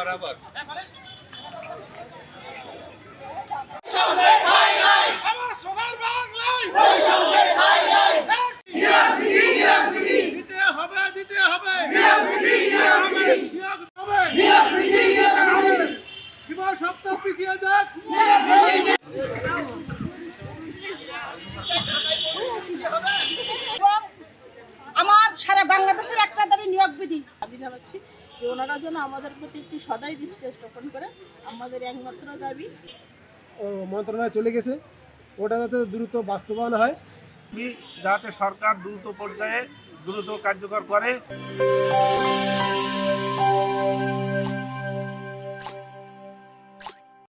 বরাবর। সপ্তাহ পিছিয়ে যাক। বাংলাদেশের একটা দাবি নিয়োগ বিধি দাবি জানাচ্ছি যে ওনারা যেন আমাদের প্রতি একটু সদাই দৃষ্টি স্থাপন করে আমাদের একমাত্র দাবি। ও মন্ত্রণায় চলে গেছে। ওটা যাতে দ্রুত বাস্তবায়ন হয়। যাতে সরকার দ্রুত পর্যায়ে দ্রুত কার্যকর করে।